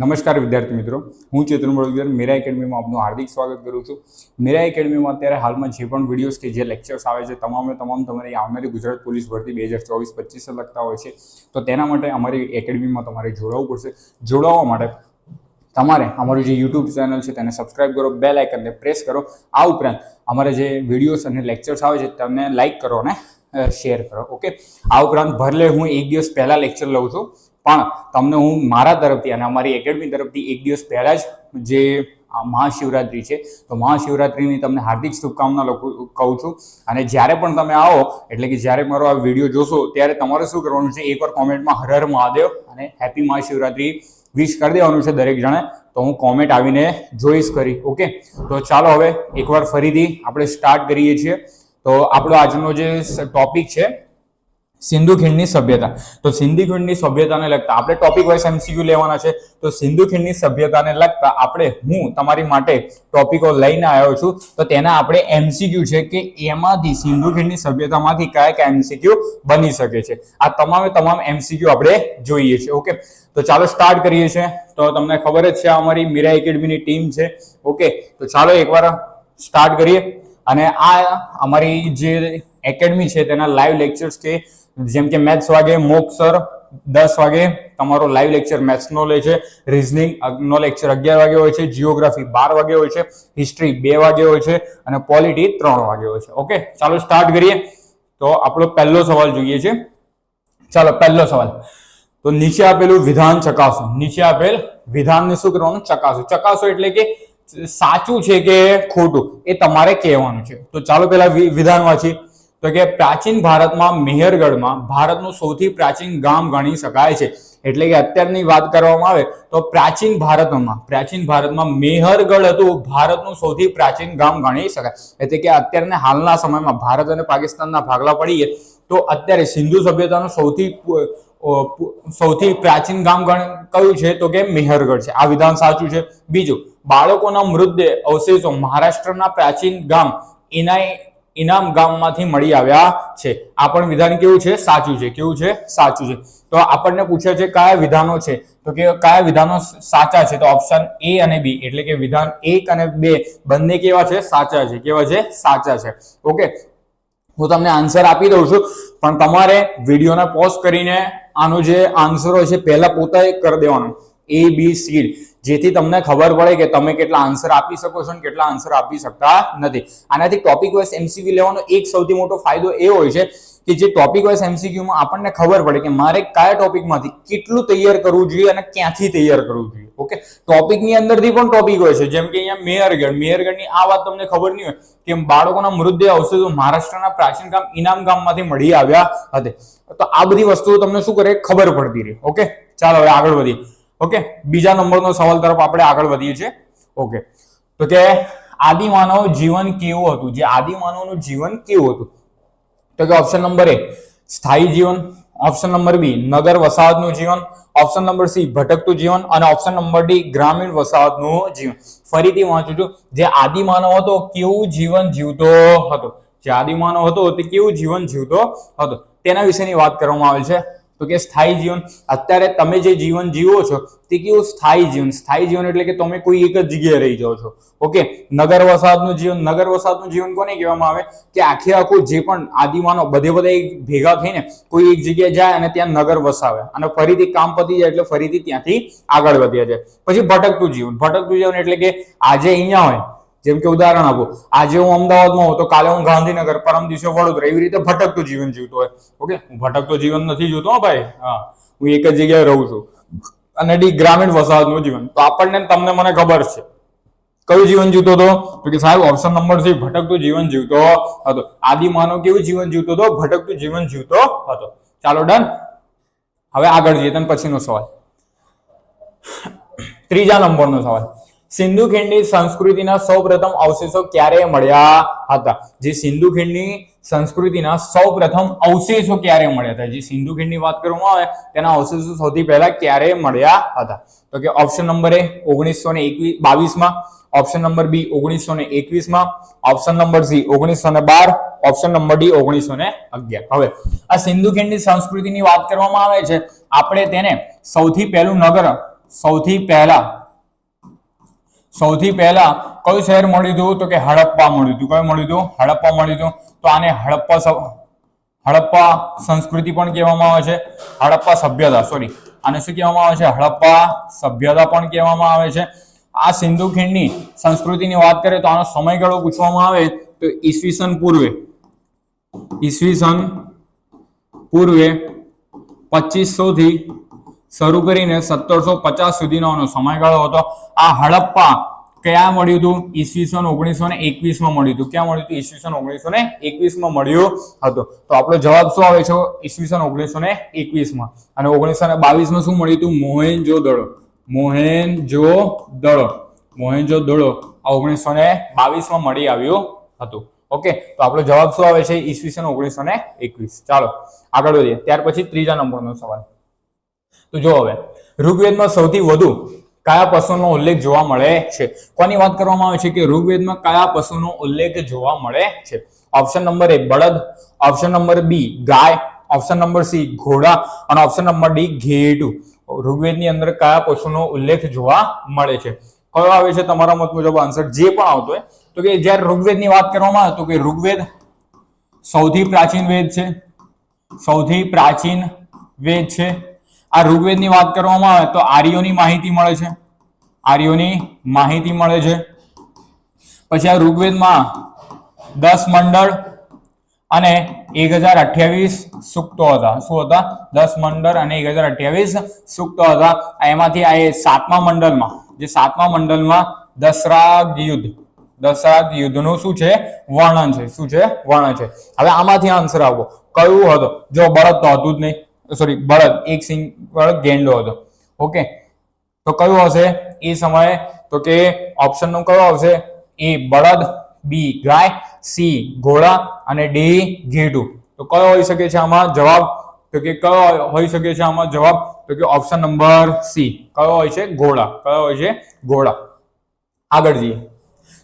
નમસ્કાર વિદ્યાર્થી મિત્રો. હું ચેતન બળોદિયર મેરા એકેડમીમાં આપનું હાર્દિક સ્વાગત કરું છું. મેરા એકેડમીમાં અત્યારે હાલમાં જે પણ વિડીયોઝ કે જે લેક્ચર્સ આવે છે, તમામે તમામ તમારી આવનારી ગુજરાત પોલીસ ભરતી બે હજાર ચોવીસ પચીસ લગતા હોય છે. તો તેના માટે અમારી એકેડમીમાં તમારે જોડાવવું પડશે. જોડાવવા માટે તમારે અમારું જે યુટ્યુબ ચેનલ છે, તેને સબસ્ક્રાઇબ કરો બે લાઇકનને પ્રેસ કરો. આ ઉપરાંત અમારા જે વિડીયોઝ અને લેક્ચર્સ આવે છે, તેમને લાઇક કરો અને શેર કરો ઓકે આ ઉપરાંત ભરલે હું એક દિવસ પહેલાં લેક્ચર લઉં છું પણ તમને હું મારા તરફથી અને અમારી એકેડમી તરફથી એક દિવસ પહેલાં જ જે મહાશિવરાત્રિ છે, તો મહાશિવરાત્રિની તમને હાર્દિક શુભકામના લખું, કહું છું. અને જ્યારે પણ તમે આવો, એટલે કે જ્યારે મારો આ વીડિયો જોશો, ત્યારે તમારે શું કરવાનું છે, એકવાર કોમેન્ટમાં હર હર મહાદેવ અને હેપી મહાશિવરાત્રિ વિશ કરી દેવાનું છે દરેક જણે. તો હું કોમેન્ટ આવીને જોઈશ કરી, ઓકે? તો ચાલો હવે એકવાર ફરીથી આપણે સ્ટાર્ટ કરીએ છીએ. તો આપણો આજનો જે ટોપિક છે સિંધુ ખીણની સભ્યતા. તો સિંધુ ખીણની સભ્યતાને લગતા આપણે ટોપિક વાઇઝ એમસીક્યુ લેવાના છે. તો સિંધુ ખીણની સભ્યતાને લગતા આપણે હું તમારી માટે ટોપિકો લઈને આવ્યો છું. તો તેના આપણે એમસીક્યુ છે કે એમાંથી સિંધુ ખીણની સભ્યતામાંથી કયા કયા એમસીક્યુ બની શકે છે. આ તમામે તમામ એમસીક્યુ આપણે જોઈએ છે. ઓકે તો ચાલો સ્ટાર્ટ કરીએ છીએ તો તમને ખબર જ છે અમારી મીરા એકેડમીની ટીમ છે. ઓકે તો ચાલો એકવાર સ્ટાર્ટ કરીએ. અને આ અમારી જે એકેડમી છે, તેના લાઈવ લેક્ચર્સ કે જેમ કે મેથ્સ વાગે મોક સર દસ વાગે તમારો લાઈવ લેક્ચર મેથ્સનો લે છે રિઝનિંગ નો લેક્ચર અગિયાર વાગે હોય છે જીઓગ્રાફી બાર વાગે હોય છે હિસ્ટ્રી બે વાગે હોય છે અને પોલિટી ત્રણ વાગે હોય છે. ઓકે ચાલો સ્ટાર્ટ કરીએ. તો આપણો પહેલો સવાલ જોઈએ છે. ચાલો, પહેલો સવાલ. તો નીચે આપેલું વિધાન ચકાસો. નીચે આપેલ વિધાનને શું કરવાનું? ચકાસો. ચકાસો એટલે કે સાચું છે કે ખોટું? એ તમારે કહેવાનું છે. તો ચાલો પેલા વિધાન વાંચીએ. તો કે પ્રાચીન ભારતમાં મેહરગઢમાં ભારતનું સૌથી પ્રાચીન ગામ ગણી શકાય છે. એટલે કે અત્યારની વાત કરવામાં આવે તો પ્રાચીન ભારતમાં પ્રાચીન ભારતમાં મેહરગઢ હતું, ભારતનું સૌથી પ્રાચીન ગામ ગણી શકાય. એટલે કે અત્યારના હાલના સમયમાં ભારત અને પાકિસ્તાનના ભાગલા પડીએ તો અત્યારે સિંધુ સભ્યતાનું સૌથી સૌથી પ્રાચીન ગામ કયું છે? તો કે મેહરગઢ છે. આ વિધાન સાચું છે? બીજું, બાળકોના મૃતદેહ અવશેષો મહારાષ્ટ્રના પ્રાચીન ગામ ઇનાઈ ઇનામ ગામમાંથી મળી આવ્યા છે. આ પણ વિધાન કેવું છે? સાચું છે. કેવું છે? સાચું છે. તો આપણને પૂછે છે કયા વિધાનો છે? તો કે કયા વિધાનો સાચા છે? તો ઓપ્શન એ અને બી એટલે કે વિધાન એક અને બે બંને કેવા છે? સાચા છે. કેવા છે? સાચા છે. ઓકે. હું તમને આન્સર આપી દઉં છું. પણ તમારે વિડીયોને પોઝ કરીને આનો જે આન્સર હોય છે, પહેલા પોતાએ કરી દેવાનો. એ બી સી જેથી તમને ખબર પડે કે તમે કેટલા આન્સર આપી શકો છો અને કેટલા આન્સર આપી શકતા નથી. આનાથી ટોપિક વાઇઝ એમસીક્યુ લેવાનો એક સૌથી મોટો ફાયદો એ હોય છે કે જે ટોપિક વાઇઝ એમસીક્યુમાં આપણને ખબર પડે કે મારે કયા ટોપિકમાંથી કેટલું તૈયાર કરવું જોઈએ અને ક્યાંથી તૈયાર કરવું જોઈએ. ઓકે ટોપિકની અંદરથી પણ ટોપિક હોય છે. જેમ કે અહીંયા મેયરગઢ. મેયરગઢની આ વાત તમને ખબર નહીં હોય કે બાળકોના મૃતદેહ અવશેષો મહારાષ્ટ્રના પ્રાચીન ગામ, ઇનામ ગામમાંથી મળી આવ્યા હતા તો આ બધી વસ્તુઓ તમને શું કરે? ખબર પડતી રહે. ઓકે ચાલો હવે આગળ વધીએ. ઓકે બીજા નંબરનો સવાલ તરફ આપણે આગળ વધીએ છીએ. ઓકે તો કે આદિમાનવ જીવન કેવું હતું? જે આદિમાનવનું જીવન કેવું હતું? તો કે ઓપ્શન નંબર એ સ્થાયી જીવન. ઓપ્શન નંબર બી નગર વસાહતનું જીવન. ઓપ્શન નંબર સી ભટકતું જીવન. અને ઓપ્શન નંબર ડી ગ્રામીણ વસાહતનું જીવન. ફરીથી વાંચું છું. જે આદિમાનવ હતો, કેવું જીવન જીવતો હતો? જે આદિમાનવ હતો, તે કેવું જીવન જીવતો હતો? તેના વિશેની વાત કરવામાં આવે છે. તો કે સ્થાયી જીવન. અત્યારે તમે જે જીવન જીવો છો, તે કેવું સ્થાયી જીવન? સ્થાયી જીવન એટલે કે તમે કોઈ એક જ જગ્યાએ રહી જાઓ છો. ઓકે? નગર વસાહતનું જીવન, નગર વસાહતનું જીવન કોને કહેવામાં આવે? કે આખે આખું જે પણ આદિમાનો બધે બધા એક ભેગા થઈને કોઈ એક જગ્યાએ જાય અને ત્યાં નગર વસાવે. અને ફરીથી કામ પતી જાય એટલે ફરીથી ત્યાંથી આગળ વધ્યા જાય. પછી ભટકતું જીવન. ભટકતું જીવન એટલે કે આજે અહીંયા હોય જેમ કે ઉદાહરણ આપો. આજે હું અમદાવાદમાં હોઉં તો કાલે હું ગાંધીનગર પરમ દિવસે વડોદરા. એવી રીતે ભટકતું જીવન જીવતો હોય. ઓકે? હું ભટકતો જીવન નથી જીવતો ભાઈ. હા. હું એક જ જગ્યાએ રહું છું. અને ડી ગ્રામીણ વસાહતનું જીવન. તો આપણને તમને મને ખબર છે. કયું જીવન જીવતો હતો? તો કે સાહેબ ઓપ્શન નંબર સી ભટકતું જીવન જીવતો હતો. આદિમાનવ કેવું જીવન જીવતો હતો? ભટકતું જીવન જીવતો હતો. ચાલો ડન હવે આગળ જઈએ. તને પછીનો સવાલ. ત્રીજા નંબરનો સવાલ. સિંધુ ખીણની સંસ્કૃતિના સૌપ્રથમ અવશેષો ક્યારે મળ્યા હતા? જે સિંધુ ખીણની સંસ્કૃતિના સૌપ્રથમ અવશેષો ક્યારે મળ્યા હતા? જે સિંધુ ખીણની વાત કરવામાં આવે, તેના અવશેષો સૌથી પહેલા ક્યારે મળ્યા હતા? તો કે ઓપ્શન નંબર એ ઓગણીસો ને એકવીસ બાવીસમાં ઓપ્શન નંબર બી ઓગણીસો ને એકવીસમાં ઓપ્શન નંબર સી ઓગણીસો ને બાર ઓપ્શન નંબર ડી ઓગણીસો ને અગિયાર. હવે, આ સિંધુ ખીણની સંસ્કૃતિની વાત કરવામાં આવે છે. આપણે તેને સૌથી પહેલું નગર, સૌથી પહેલા સૌથી પહેલા કયું શહેર મળ્યું હતું? તો કે હડપ્પા મળ્યું હતું. કયું મળ્યું હતું? હડપ્પા મળ્યું હતું. તો આને હડપ્પા હડપ્પા સંસ્કૃતિ પણ કહેવામાં આવે છે. હડપ્પા સભ્યતા સોરી આને શું કહેવામાં આવે છે? હડપ્પા સભ્યતા પણ કહેવામાં આવે છે. આ સિંધુ ખીણની સંસ્કૃતિની વાત કરીએ તો આનો સમયગાળો પૂછવામાં આવે તો ઈસવીસન પૂર્વે. ઈસવીસન પૂર્વે પચીસો થી શરૂ કરીને સત્તરસો પચાસ સુધીનો સમયગાળો હતો. આ હડપ્પા ક્યાં મળ્યું હતું? ઈસવીસન ઓગણીસો ને એકવીસમાં મળ્યું હતું. ક્યાં મળ્યું હતું? ઈસવીસન ઓગણીસો ને એકવીસમાં મળ્યું હતું. તો આપણો જવાબ શું આવે છે? ઈસવીસન ઓગણીસો ને એકવીસમાં. અને ઓગણીસો ને બાવીસમાં શું મળ્યું હતું? મોહેનજો દડો. મોહેનજો દડો. મોહેનજો દડો આ ઓગણીસો ને બાવીસમાં મળી આવ્યું હતું. ઓકે? તો આપણો જવાબ શું આવે છે? ઈસવીસન ઓગણીસો ને એકવીસ. ચાલો, આગળ વધીએ. ત્યાર પછી ત્રીજા નંબરનો સવાલ. તો જો હવે, ઋગ્વેદમાં સૌથી વધુ કયા પશુનો ઉલ્લેખ જોવા મળે છે? કોની વાત કરવામાં આવે છે કે ઋગ્વેદમાં કયા પશુનો ઉલ્લેખ જોવા મળે છે? ઓપ્શન નંબર એ બળદ. ઓપ્શન નંબર બી ગાય. ઓપ્શન નંબર સી ઘોડા. અને ઓપ્શન નંબર ડી ઘેડું. ઋગ્વેદની અંદર કયા પશુનો ઉલ્લેખ જોવા મળે છે? કયો આવે છે તમારા મત મુજબ આન્સર જે પણ આવતો હોય. તો કે જ્યારે ઋગ્વેદની વાત કરવામાં આવે તો કે ઋગ્વેદ સૌથી પ્રાચીન વેદ છે? સૌથી પ્રાચીન વેદ છે? આ ઋગ્વેદની વાત કરવામાં આવે તો આર્યોની માહિતી મળે છે. આર્યોની માહિતી મળે છે. પછી આ ઋગ્વેદમાં દસ મંડળ અને એક હજાર અઠ્યાવીસ સૂક્તો હતા. શું હતા? દસ મંડળ અને એક હજાર અઠ્યાવીસ સૂક્તો હતા. એમાંથી આ સાતમા મંડળમાં, જે સાતમા મંડળમાં દશરાગ યુદ્ધ, દશરાગ યુદ્ધનું શું છે? વર્ણન છે. શું છે? વર્ણન છે. હવે આમાંથી આન્સર આવો કયું હતો? જો બળદ તો હતું જ નહીં. સોરી બળદ. એક સિંગ વાળો ગેંડો હતો. ઓકે તો કયું આવશે? એ સમયે તો કે ઓપ્શન નો કયો આવશે? એ બળદ બી ગાય સી ઘોડા અને ડી ઘેટું. તો કયો હોઈ શકે છે આમાં? જવાબ? તો કે કયો હોઈ શકે છે આમાં? જવાબ? તો કે ઓપ્શન નંબર સી કયો હોય છે? ઘોડા. કયો હોય છે? ઘોડા. આગળ જઈએ.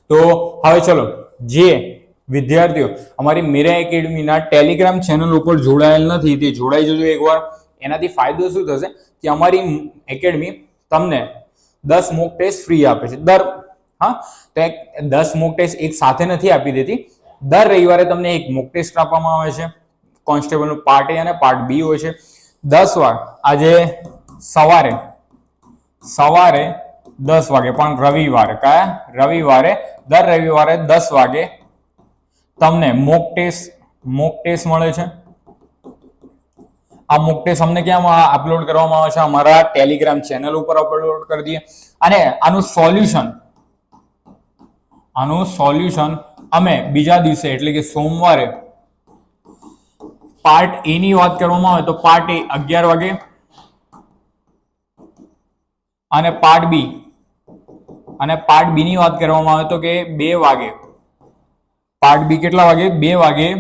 તો હવે ચલો, જે વિદ્યાર્થીઓ, અમારી મીરા એકેડમીના ટેલિગ્રામ ચેનલ ઉપર જોડાયેલ નથી. તે જોડાઈ જજો એકવાર. એનાથી ફાયદો શું થશે કે અમારી એકેડમી તમને દસ મોક ટેસ્ટ ફ્રી આપે છે. દર, હા, તો દસ મોક ટેસ્ટ એક સાથે નથી આપી દેતી. દર રવિવારે તમને એક મોક ટેસ્ટ આપવામાં આવે છે. કોન્સ્ટેબલનું પાર્ટ એ અને પાર્ટ બી હોય છે. દસ વાર, આજે સવારે સવારે દસ વાગે, પણ રવિવારે કયા રવિવારે, દર રવિવારે દસ વાગે તમને મોક ટેસ્ટ મોક ટેસ્ટ મળે છે. આ મોક ટેસ્ટ અમને ક્યાં અપલોડ કરવામાં આવે છે? અમારા ટેલિગ્રામ ચેનલ ઉપર અપલોડ કરી દઈએ. અને આનું સોલ્યુશન આનું સોલ્યુશન અમે બીજા દિવસે, એટલે કે સોમવારે પાર્ટ એ ની વાત કરવામાં આવે તો પાર્ટ એ અગિયાર વાગે અને પાર્ટ બી અને પાર્ટ બી ની વાત કરવામાં આવે તો કે બે વાગે. પાર્ટ બી કેટલા વાગે? બે વાગે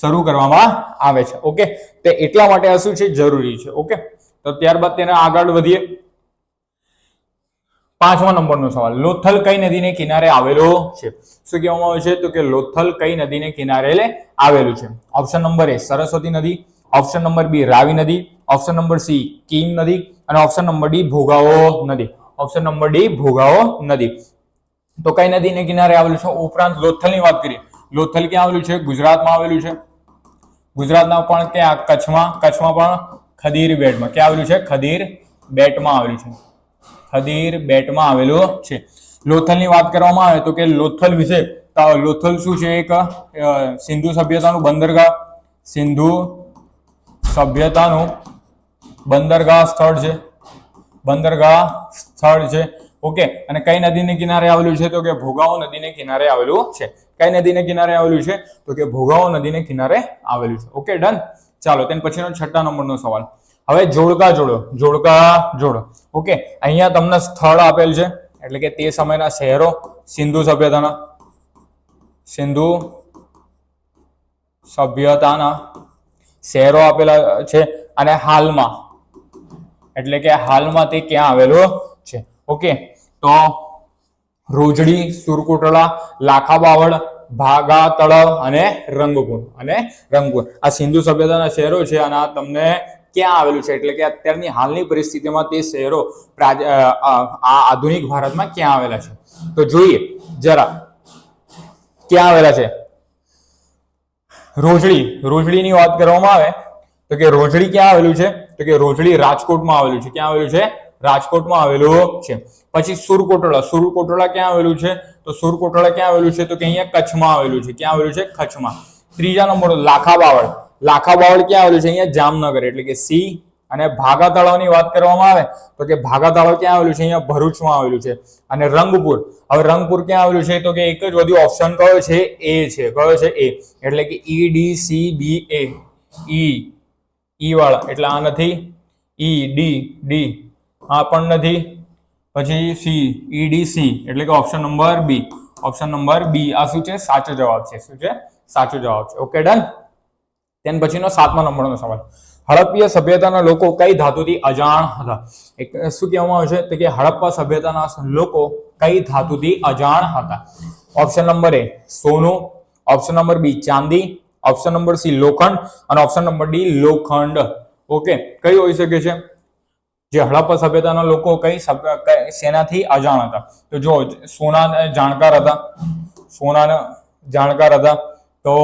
શરૂ કરવામાં આવે છે. ઓકે? તે એટલા માટે આ શું છે? જરૂરી છે. ઓકે? તો ત્યારબાદ તેને આગળ વધીએ. પાંચમા નંબરનો સવાલ. લોથલ કઈ નદીને કિનારે આવેલો છે? શું કહેવામાં આવે છે? તો કે લોથલ કઈ નદીને કિનારે આવેલું છે. ઓપ્શન નંબર એ, સરસ્વતી નદી. ઓપ્શન નંબર બી, રાવી નદી. ઓપ્શન નંબર સી, કીમ નદી. અને ઓપ્શન નંબર ડી, ભોગાવો નદી. ઓપ્શન નંબર ડી, ભોગાવો નદી. તો કઈ નદીને કિનારે આવેલું છે? ઉપરાંત લોથલની વાત કરીએ. લોથલ ક્યાં આવેલું છે? ગુજરાતમાં આવેલું છે. ગુજરાતના પણ ક્યાં? કચ્છમાં. કચ્છમાં પણ ખદીર બેટમાં. ક્યાં આવેલું છે? ખદીર બેટમાં આવેલું છે. ખદીર બેટમાં આવેલું છે. લોથલની વાત કરવામાં આવે તો કે લોથલ વિશે લોથલ શું છે? એક સિંધુ સભ્યતાનું બંદરગાહ. સિંધુ સભ્યતાનું બંદરગાહ સ્થળ છે. બંદરગાહ સ્થળ છે. ઓકે અને કઈ નદીને કિનારે આવેલું છે? તો કે ભોગાવો નદીને કિનારે આવેલું છે. કઈ નદીને કિનારે આવેલું છે? તો કે ભોગાવો નદીને કિનારે આવેલું છે. ઓકે ડન ચાલો, તેના પછીનો છઠ્ઠા નંબરનો સવાલ. હવે જોડકા જોડો જોડકા જોડો. ઓકે અહીંયા તમને સ્થળ આપેલ છે. એટલે કે તે સમયના શહેરો, સિંધુ સભ્યતાના સિંધુ સભ્યતાના શહેરો આપેલા છે અને હાલમાં. એટલે કે હાલમાં તે ક્યાં આવેલો છે? ઓકે તો રોજડી સુરકોટળા લાખા બાવળ ભાગા તળાવ અને રંગપુર અને રંગપુર આ સિંધુ સભ્યતાના શહેરો છે અને આ તમને ક્યાં આવેલું છે? એટલે કે અત્યારની હાલની પરિસ્થિતિમાં તે શહેરો આ આધુનિક ભારતમાં ક્યાં આવેલા છે? તો જોઈએ, જરા. ક્યાં આવેલા છે? રોજડી. રોજડીની વાત કરવામાં આવે તો કે રોજડી ક્યાં આવેલું છે? તો કે રોજડી રાજકોટમાં આવેલું છે. ક્યાં આવેલું છે? રાજકોટમાં આવેલું છે. પછી સુરકોટોળા. સુરકોટોળા ક્યાં આવેલું છે? તો સુરકોટોળા ક્યાં આવેલું છે? તો કે અહીંયા કચ્છમાં આવેલું છે. ક્યાં આવેલું છે? કચ્છમાં. ત્રીજા નંબર લાખા લાખાબાવળ લાખા બાવળ ક્યાં આવેલું છે? અહીંયા જામનગર. એટલે કે સી અને ભાગા તળાવની વાત કરવામાં આવે તો કે ભાગા તળાવ ક્યાં આવેલું છે? અહીંયા ભરૂચમાં આવેલું છે. અને રંગપુર. હવે રંગપુર ક્યાં આવેલું છે? તો કે એક જ વધુ ઓપ્શન કયો છે? એ છે. કયો છે? એ. એટલે કે ઈ, ડી, સી, બી, એ. ઈ. ઈ વાળા. એટલે આ નથી. E, D D. આ પણ નથી. પછી સી ઈડીસી એટલે કે option number B. Option number B. આ શું છે? સાચો જવાબ છે. શું છે? સાચો જવાબ છે. ઓકે ડન તેન પછીનો સાતમા નંબરનો સવાલ. હડપ્પીય સભ્યતાના લોકો કઈ ધાતુથી અજાણ હતા? એક શું કહેવામાં આવે છે? તો કે હડપ્પા સભ્યતાના લોકો કઈ ધાતુથી અજાણ હતા? ઓપ્શન નંબર એ સોનું. ઓપ્શન નંબર બી ચાંદી. ઓપ્શન નંબર સી લોખંડ. અને ઓપ્શન નંબર ડી લોખંડ. ઓકે કઈ હોઈ શકે છે? જે હડપ્પા સભ્યતાના લોકો કઈ સેનાથી અજાણ હતા? તો જો સોના જાણકાર હતા. સોનાના જાણકાર હતા. તો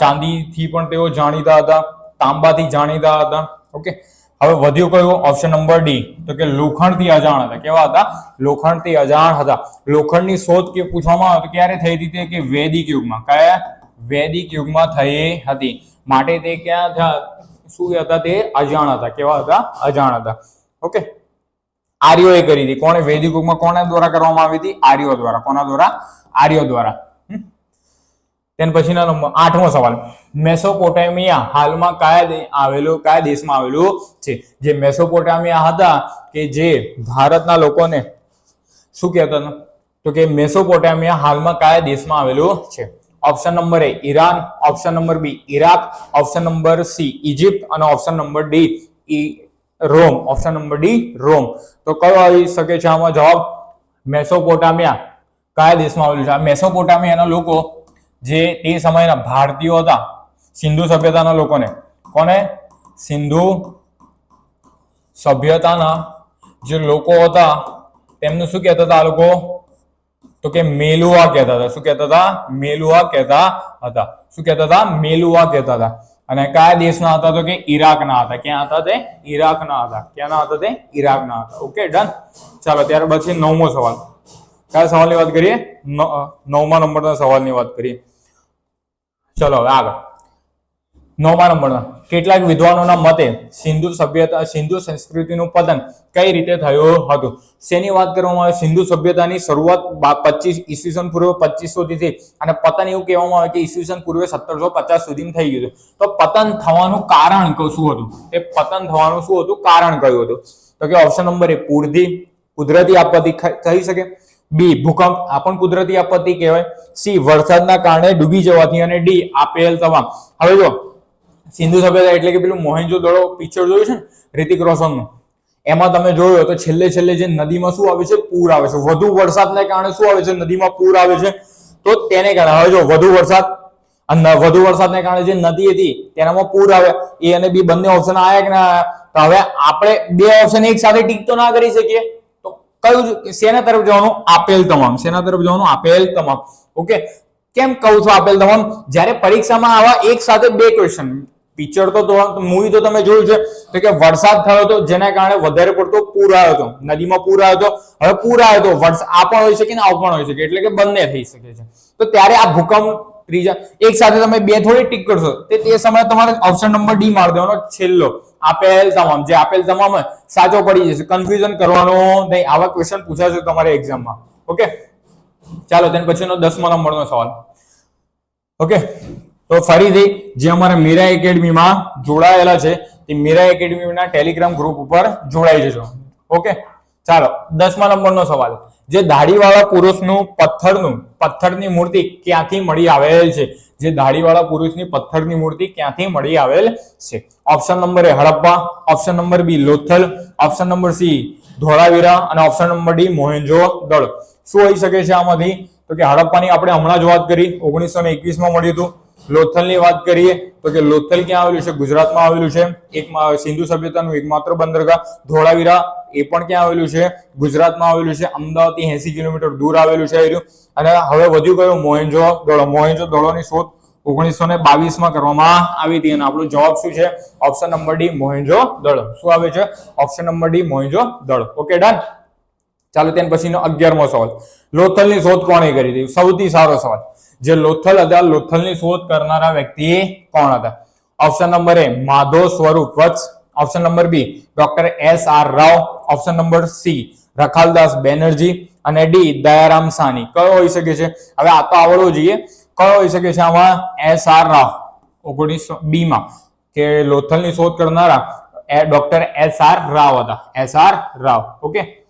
ચાંદીથી પણ તેઓ જાણીતા હતા. તાંબાથી જાણીતા હતા. ઓકે? હવે વધ્યું કયું? ઓપ્શન નંબર ડી તો કે લોખંડથી અજાણ હતા. કેવા હતા? લોખંડથી અજાણ હતા. લોખંડની શોધ કે પૂછવામાં આવે તો ક્યારે થઈ હતી કે વૈદિક યુગમાં? કયા? વૈદિક યુગમાં થઈ હતી. માટે તે ક્યાં શું હતા તે? અજાણ હતા. કેવા હતા? અજાણ હતા. ઓકે? આર્યોએ કરી હતી. કોણે? વૈદિક યુગમાં કોના દ્વારા કરવામાં આવી હતી? આર્યો દ્વારા. કોના દ્વારા? આર્યો દ્વારા. તેના પછીના નંબર, આઠમો સવાલ. મેસોપોટેમિયા હાલમાં કયા આવેલું, કયા દેશમાં આવેલું છે? જે મેસોપોટામિયા હતા કે જે ભારતના લોકોને, શું કહેતા હતા? તો કે મેસોપોટામિયા હાલમાં કયા દેશમાં આવેલું છે? Option number A, Iran. Option number B, Iraq. Option number C Egypt અને option number D Rome. Option number D, Rome. તો કયો આવી શકે છે આમાં જવાબ? મેસોપોટામિયા. કયા દેશમાં આવેલું છે? આ મેસોપોટામિયાના લોકો જે તે સમયના ભારતીયો હતા, સિંધુ સભ્યતાના લોકોને. કોને? સિંધુ સભ્યતાના જે લોકો હતા, તેમનું શું કહેતા હતા આ લોકો? તો કે મેલુઆ કહેતા હતા. શું કહેતા હતા? મેલુઆ કહેતા હતા. શું કહેતા હતા? મેલુઆ કહેતા હતા. અને કયા દેશના હતા તો કે ઈરાકના હતા? ક્યાં હતા તે? ઈરાકના હતા. ક્યાંના હતા તે? ઈરાકના હતા. ઓકે ડન ચાલો, ત્યાર પછી નવમો સવાલ. કયા સવાલની વાત કરીએ? નવમા નંબરના સવાલની વાત કરીએ. ચલો, હવે આગળ. નવમા નંબરના. કેટલાક વિદ્વાનોના મતે સિંધુ સભ્યતા, સિંધુ સંસ્કૃતિનું પતન કઈ રીતે થયું હતું? શેની વાત કરવામાં આવે? સિંધુ સભ્યતાની શરૂઆત પચીસ ઈસવીસન પૂર્વે પચીસો થી અને પતન એવું કહેવામાં આવે કે ઈસવીસન પૂર્વે સત્તરસો પચાસ સુધી થઈ ગયું તો પતન થવાનું કારણ શું હતું? એ પતન થવાનું શું હતું? કારણ કયું હતું? તો કે ઓપ્શન નંબર એ પૂરથી કુદરતી આપત્તિ થઈ શકે? બી ભૂકંપ. આ પણ કુદરતી આપત્તિ કહેવાય. સી વરસાદના કારણે ડૂબી જવાથી અને ડી આપેલ તમામ. હવે જો સિંધુ સભ્યતા એટલે કે પેલું મોહેન્જો દડો પિક્ચર જોયું છે ને, રિતિક રોશનનું. એમાં તમે જોયો તો છેલ્લે છેલ્લે જે નદીમાં શું આવે છે? પૂર આવે છે. વધુ વરસાદને કારણે શું આવે છે? નદીમાં પૂર આવે છે. તો તેને કારણે, હવે જો વધુ વરસાદ, અને વધુ વરસાદને કારણે જે નદી હતી, તેનામાં પૂર આવે. એ અને બી બંને ઓપ્શન આવ્યા કે ના તો હવે આપણે બે ઓપ્શન એક સાથે ટીક તો ના કરી શકીએ. તો કયું શેના તરફ જવાનું? આપેલ તમામ. શેના તરફ જવાનું? આપેલ તમામ. ઓકે? કેમ કહું છું આપેલ તમામ? જ્યારે પરીક્ષામાં આવા એક સાથે બે ક્વેશ્ચન પિક્ચર તો મૂવી તો તમે જોયું છે. તો કે વરસાદ થયો હતો, જેના કારણે વધારે પડતો પૂર આવ્યો હતો. નદીમાં પૂર આવ્યો હતો. હવે પૂર આવ્યો હતો. વરસાદ આ પણ હોઈ શકે ને આ પણ હોઈ શકે. એટલે કે બંને થઈ શકે છે. તો ત્યારે આ ભૂકંપ ત્રીજા એક સાથે તમે બે થોડી ટીક કરશો. તે તે સમયે તમારે ઓપ્શન નંબર ડી માર દેવાનો છેલ્લો. આપેલ તમામ. જે આપેલ તમામ સાચો પડી જશે. કન્ફ્યુઝન કરવાનો નહીં. આવા ક્વેશ્ચન પૂછાશે તમારે એક્ઝામમાં ઓકે ચાલો તેના પછીનો દસમા નંબરનો સવાલ. ઓકે તો ફરીથી જે અમારા મીરા એકેડમીમાં જોડાયેલા છે, તે મીરા એકેડમીના ટેલિગ્રામ ગ્રુપ ઉપર જોડાઈ જજો. ઓકે? ચાલો, દસમા નંબરનો સવાલ. જે દાઢીવાળા પુરુષનું પથ્થરનું, પથ્થરની મૂર્તિ ક્યાંથી મળી આવેલ છે? જે દાઢીવાળા પુરુષની પથ્થરની મૂર્તિ ક્યાંથી મળી આવેલ છે? Option number A Harappa, option number B Lothal, option number C Dholavira, અને ઓપ્શન નંબર ડી મોહેન્જો દળ. શું હોઈ શકે છે આમાંથી? તો કે હડપ્પાની આપણે હમણાં જ વાત કરી, ઓગણીસો ને એકવીસમાં મળ્યું હતું. લોથલની વાત કરીએ તો કે લોથલ ક્યાં આવેલું છે? ગુજરાતમાં આવેલું છે. એક સિંધુ સભ્યતાનું એકમાત્ર બંદરગાહ ધોળાવીરા. એ પણ ક્યાં આવેલું છે? ગુજરાતમાં આવેલું છે. અમદાવાદથી એસી કિલોમીટર દૂર આવેલું છે અને હવે વધ્યું કયું? મોહેન્જો દડો મોહેન્જો દળોની શોધ ઓગણીસો ને બાવીસમાં કરવામાં આવી હતી. અને આપણો જવાબ શું છે? ઓપ્શન નંબર ડી, મોહેન્જો દડો શું આવે છે? ઓપ્શન નંબર ડી, મોહેન્જો દડો ઓકે ડન ચાલો ત્યાર પછીનો અગિયારમો સવાલ. લોથલની શોધ કોણે કરી હતી? સૌથી સારો સવાલ. જે લોથલ હતા, લોથલની શોધ કરનારા વ્યક્તિ કોણ હતા? Option number A Madho Swarup Vats. Option number B doctor S R Rao. Option number C Rakhaldas Banerjee. અને ડી દયારામ સાની. કયો હોઈ શકે છે? હવે આ તો આવડવું જોઈએ. કયો હોઈ શકે છે આમાં? S R Rao. ઓગણીસો બી માં કે લોથલની શોધ કરનારા ડોક્ટર એસ આર રાવ હતા. S R Rao. ઓકે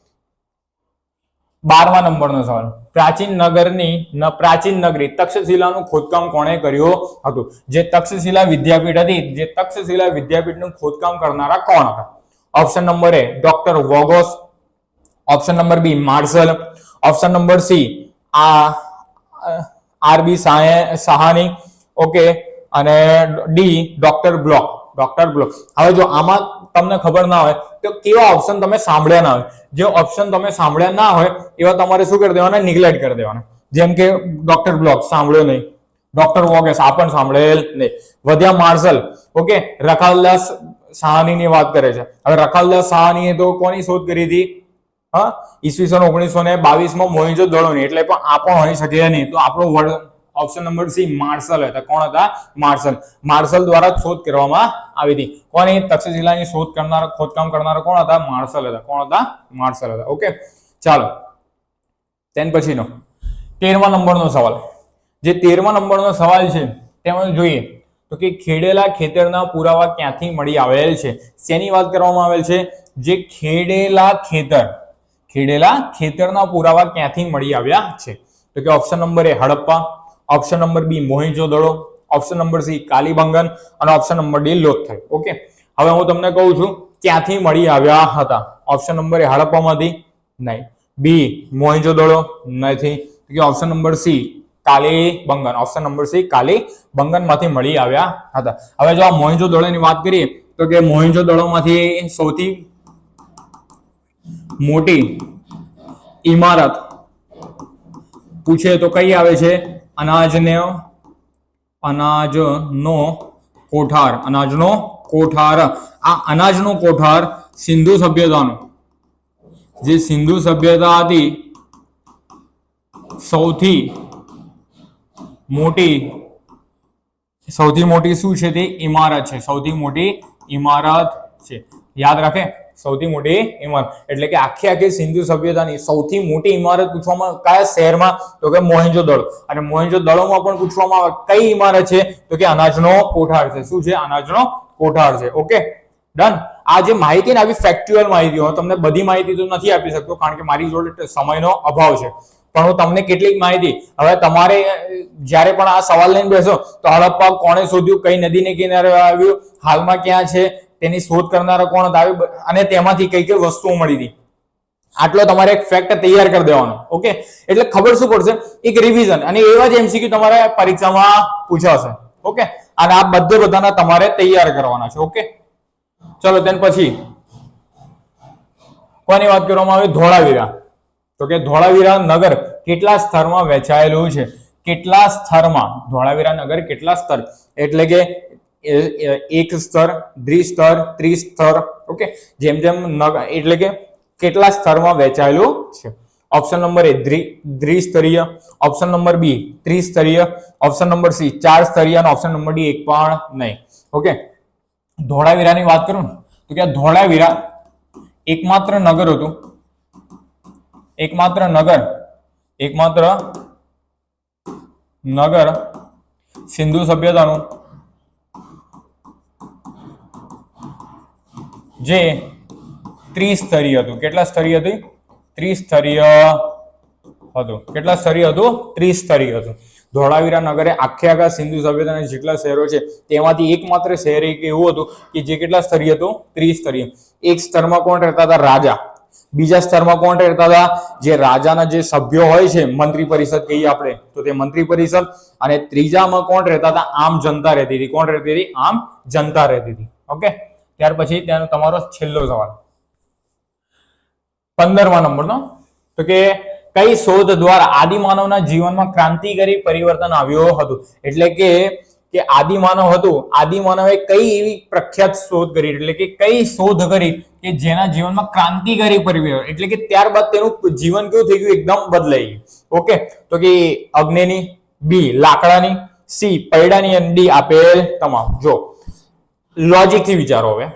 બારમા નંબરનો સવાલ. પ્રાચીન નગરની ન- પ્રાચીન નગરી તક્ષશિલાનું ખોદકામ કોણે કર્યું હતું? જે તક્ષશિલા વિદ્યાપીઠ હતી, જે તક્ષશિલા વિદ્યાપીઠનું ખોદકામ કરનારા કોણ હતા? Option number A doctor વોગોસ. Option number B Marshall. Option number C આ આરબી સહાની. ઓકે અને D doctor Bloch. Doctor Bloch હવે જો આમાં તમને ખબર ના હોય, તો કેવા ઓપ્શન તમે સાંભળ્યા ના હોય? જે ઓપ્શન તમે સાંભળ્યા ના હોય, એવા તમારે શું કરી દેવાના? નિગ્લેક્ટ કરી દેવાના. જેમ કે ડોક્ટર બ્લોક સાંભળ્યો નહીં. ડોક્ટર વોગેસ આ પણ સાંભળેલ નહીં. વધ્યા માર્શલ ઓકે રખાલદાસ સહાનીની વાત કરે છે. હવે રખાલદાસ સહાનીએ તો કોની શોધ કરી હતી? હા? ઈસવીસન ઓગણીસો ને બાવીસમાં મોહિંજો દળોની. એટલે પણ આ પણ હોઈ શકે નહીં. તો આપણો word option number C Marshall હતા. કોણ હતા? માર્શલ માર્શલ દ્વારા શોધ કરવામાં આવી હતી. કોની? તક્ષશિલાની શોધ કરનારા ખોદકામ કરનારા કોણ હતા? માર્શલ હતા. કોણ હતા? માર્શલ હતા. ઓકે ચાલો. તેન પછીનો. તેરમા નંબરનો સવાલ. જે તેરમા નંબરનો સવાલ છે, તેમાં જોઈએ તો કે ખેડેલા ખેતરના પુરાવા ક્યાંથી મળી આવેલ છે? શેની વાત કરવામાં આવેલ છે? જે ખેડેલા ખેતર ખેડેલા ખેતરના પુરાવા ક્યાંથી મળી આવ્યા છે? તો કે option number A Harappa. Option number B Mohenjo Daro. Option number C Kalibangan. અને option number D Lothal. Okay હવે હું તમને કહું છું, ક્યાંથી મળી આવ્યા હતા? ઓપ્શન નંબર એ હડપ્પામાંથી નહીં. બી મોહેંજો દડો. નથી કે option number C Kalibangan option number C કાલી બંગનમાંથી મળી આવ્યા હતા. હવે જો આ મોહેંજો દડોની વાત કરીએ, તો કે મોહેંજો દડોમાંથી સૌથી મોટી ઇમારત પૂછે તો કઈ આવે છે? અનાજને અનાજનો કોઠાર અનાજનો કોઠાર. આ અનાજનો કોઠાર સિંધુ સભ્યતાનો. જે સિંધુ સભ્યતા હતી સૌથી મોટી સૌથી મોટી શું છે તે? ઇમારત છે. સૌથી મોટી ઇમારત છે. યાદ રાખે સૌથી મોટી ઇમારત એટલે કે આખી આખી સિંધુ સભ્યતાની સૌથી મોટી ઇમારત પૂછવામાં કયા શહેરમાં? તો કે મોહેન્જો દડો અને મોહેન્જો દડોમાં પણ પૂછવામાં આવે કઈ ઇમારત છે? તો કે અનાજનો કોઠાર છે. શું છે? અનાજનો કોઠાર છે. ઓકે? ડન. આ જે માહિતી ને આવી ફેક્ચ્યુઅલ માહિતી, હું તમને બધી માહિતી તો નથી આપી શકતો, કારણ કે મારી જોડે સમયનો અભાવ છે. પણ હું તમને કેટલીક માહિતી, હવે તમારે જ્યારે પણ આ સવાલ લઈને બેસો, તો હડપ્પા કોણે શોધ્યું? કઈ નદીને કિનારે આવ્યું? હાલમાં ક્યાં છે? તેની શોધ કરનારા કોણ હતા? અને તેમાંથી કઈ કઈ વસ્તુઓ મળી હતી? આટલો તમારે એક ફેક્ટ તૈયાર કરી દેવાનો ઓકે એટલે ખબર શું પડશે? એક રિવિઝન અને એવા જ એમસીક્યુ તમારે પરીક્ષામાં પૂછાશે ઓકે અને આ બધે બધાના તમારે તૈયાર કરવાના છે ઓકે ચલો તેન પછી કોની વાત કરવામાં આવે? ધોળાવીરા. તો કે ધોળાવીરા નગર કેટલા સ્તરમાં વહેંચાયેલું છે? કેટલા સ્તરમાં? ધોળાવીરા નગર કેટલા સ્તર? એટલે કે એક સ્તર દ્વિસ્તર ત્રિસ્તર ઓકે જેમ જેમ એટલે કે કેટલા સ્તરમાં વહેંચાયેલું છે? ઓપ્શન નંબર એ દ્વિ- દ્વિસ્તરીય. ઓપ્શન નંબર બી ત્રિસ્તરીય. ઓપ્શન નંબર સી ચાર સ્તરીય અને ઓપ્શન નંબર ડી એક પણ નહીં. ઓકે ધોળાવીરાની વાત કરું તો કે ધોળાવીરા એકમાત્ર નગર હતું. એકમાત્ર નગર એકમાત્ર નગર સિંધુ સભ્યતાનું જે ત્રિસ્તરીય હતું. કેટલા સ્તરીય હતું? ત્રિસ્તરીય હતું. કેટલા સ્તરીય હતું? ત્રિસ્તરીય હતું. ધોળાવીરા નગરે આખે આખા સિંધુ સભ્યતાના જેટલા શહેરો છે, તેમાંથી એકમાત્ર શહેર એક એવું હતું કે જે કેટલા સ્તરીય હતું? ત્રિસ્તરીય. એક સ્તરમાં કોણ રહેતા હતા? રાજા. બીજા સ્તરમાં કોણ રહેતા હતા? જે રાજાના જે સભ્યો હોય છે, મંત્રી પરિષદ કહીએ આપણે, તો તે મંત્રી પરિષદ. અને ત્રીજામાં કોણ રહેતા હતા? આમ જનતા રહેતી હતી. કોણ રહેતી હતી? આમ જનતા રહેતી હતી. ઓકે? ત્યાર પછી ત્યાંનો તમારો છેલ્લો સવાલ. પંદરમા નંબરનો. તો કે કઈ શોધ દ્વારા આદિમાનવના જીવનમાં ક્રાંતિકારી પરિવર્તન આવ્યું હતું? એટલે કે કે આદિમાનવ હતું. આદિમાનવે કઈ એવી પ્રખ્યાત શોધ કરી? એટલે કે કઈ શોધ કરી કે જેના જીવનમાં ક્રાંતિકારી પરિવર્તન? એટલે કે ત્યારબાદ તેનું જીવન કેવું થઈ ગયું? એકદમ બદલાઈ ગયું. ઓકે? તો કે અગ્નિની, બી, લાકડાની, સી, પૈડાની, અને ડી, આપેલ તમામ. જો લોજિકથી વિચારો હવે.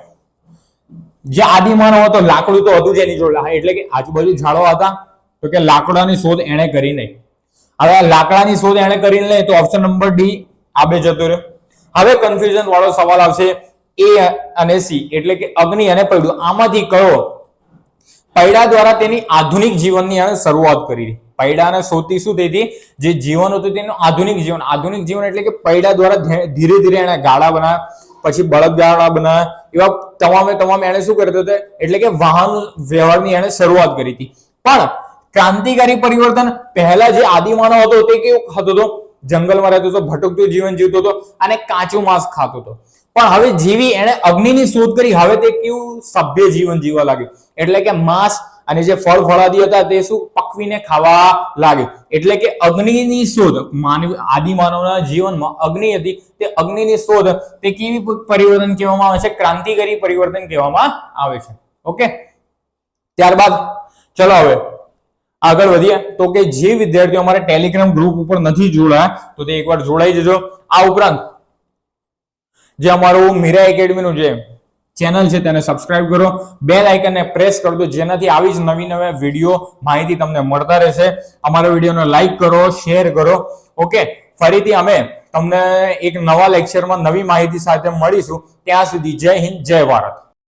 જે આદિમાનવ હતો, લાકડું તો હતું જ એની જોડે. એટલે કે આજુબાજુ ઝાડો હતા, તો કે લાકડાની શોધ એણે કરી નહીં. હવે આ લાકડાની શોધ એણે કરી નહીં, તો ઓપ્શન નંબર ડી આબે જતો રહ્યો. હવે કન્ફ્યુઝન વાળો સવાલ આવશે એ અને સી એટલે કે અગ્નિ અને પૈડું. આમાંથી કયો પૈડા દ્વારા તેની આધુનિક જીવનની એણે શરૂઆત કરી પૈડાને શોધથી શું થઈ હતી? જે જીવન હતું તેનું આધુનિક જીવન. આધુનિક જીવન એટલે કે પૈડા દ્વારા ધીરે ધીરે એણે ગાળા બનાવ્યા પછી બળદગાડા બનાવ્યા એવા તમામે તમામ એણે શું કરતો હતો એટલે કે વાહન વ્યવહારની એણે શરૂઆત કરી હતી. પણ ક્રાંતિકારી પરિવર્તન પહેલા જે આદિમાનવ હતો તે કેવું ખાતો હતો? જંગલમાં રહેતો હતો, ભટકતું, જીવન જીવતો હતો અને કાચું માંસ ખાતો હતો. પણ હવે જીવી એણે અગ્નિની શોધ કરી, હવે તે કેવું સભ્ય જીવન જીવવા લાગ્યું. એટલે કે માંસ અને જે ફળ ફળાદી હતા તે શું? પકવીને ખાવા લાગે. એટલે કે અગ્નિની શોધ, માનવ આદિમાનવના જીવનમાં અગ્નિ હતી. તે અગ્નિની શોધ, તે કેવી પરિવર્તન કહેવામાં આવે છે? ક્રાંતિકારી પરિવર્તન કહેવામાં આવે છે. ઓકે? ત્યારબાદ, ચલો હવે, આગળ વધીએ. તો કે જે વિદ્યાર્થીઓ અમારા ટેલિગ્રામ ગ્રુપ ઉપર નથી જોડાયા, તો તે એકવાર જોડાઈ જજો. આ ઉપરાંત, જે અમારું મીરા એકેડમીનું જે ચેનલ છે તેને સબસ્ક્રાઇબ કરો. બેલ આઇકનને પ્રેસ કરી જેનાથી આવી જ નવી નવી વીડિયો માહિતી તમને મળતા રહેશે. અમારા વિડીયોને લાઇક કરો શેર કરો. ઓકે ફરીથી અમે તમને એક નવા લેક્ચરમાં નવી માહિતી સાથે મળીશું. ત્યાં સુધી જય હિન્દ, જય ભારત.